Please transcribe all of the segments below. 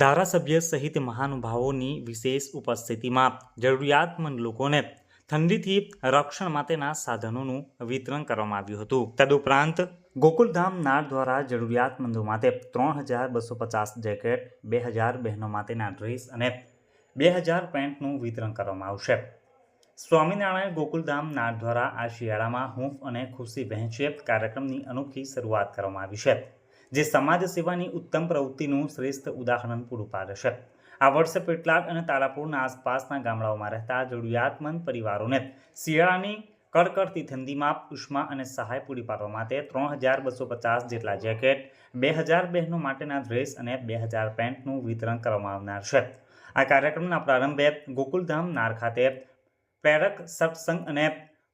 ધારાસભ્ય સહિત મહાનુભાવોની વિશેષ ઉપસ્થિતિમાં જરૂરિયાતમંદ લોકોને ઠંડીથી રક્ષણ માટેના સાધનોનું વિતરણ કરવામાં આવ્યું હતું. તદુપરાંત ગોકુલધામ નાળ દ્વારા જરૂરિયાતમંદો માટે ત્રણ હજાર બસો પચાસ જેકેટ, બે હજાર બહેનો માટેના ડ્રેસ અને બે હજાર પેન્ટનું વિતરણ કરવામાં આવશે. સ્વામિનારાયણ ગોકુલધામ નાળ દ્વારા આ શિયાળામાં હૂંફ અને ખુશી વહેંચે કાર્યક્રમની અનોખી શરૂઆત કરવામાં આવી છે. જે સમાજ સેવાની ઉત્તમ પ્રવૃત્તિનું શ્રેષ્ઠ ઉદાહરણ પૂરું પાડે છે. આ વર્ષે પેટલાદ અને તારાપુરના આસપાસના ગામડાઓમાં રહેતા જરૂરિયાતમંદ પરિવારોને શિયાળાની કડકડતી ઠંડીમાં ઉષ્મા અને સહાય પૂરી પાડવા માટે ત્રણ હજાર બસો પચાસ જેટલા જેકેટ, બે હજાર બહેનો માટેના ડ્રેસ અને બે હજાર પેન્ટનું વિતરણ કરવામાં આવનાર છે. આ કાર્યક્રમના પ્રારંભે ગોકુલધામ નાર ખાતે પ્રેરક સત્સંગ અને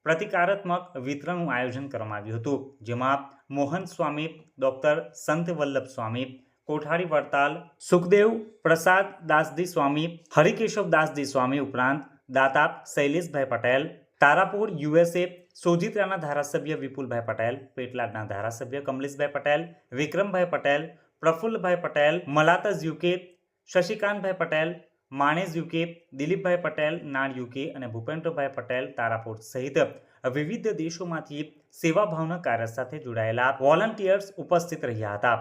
પ્રતિકારાત્મક વિતરણનું આયોજન કરવામાં આવ્યું હતું, જેમાં મોહન સ્વામી, ડૉક્ટર સંત વલ્લભ સ્વામી, કોઠારી વડતાલ, સુખદેવ પ્રસાદ દાસજી સ્વામી, હરિકેશવ દાસજી સ્વામી ઉપરાંત દાતા શૈલેષભાઈ પટેલ, તારાપુર યુએસએ સોજિત્રાના ધારાસભ્ય વિપુલભાઈ પટેલ, પેટલાદના ધારાસભ્ય Kamleshbhai Patel, Vikrambhai Patel, Prafullbhai Patel Malataj UK Shashikantbhai Patel Manej UK, Dilipbhai Patel Nan UK અને ભૂપેન્દ્રભાઈ પટેલ તારાપુર સહિત વિવિધ દેશોમાંથી સેવાભાવના કાર્ય સાથે જોડાયેલા વોલન્ટિયર્સ ઉપસ્થિત રહ્યા હતા.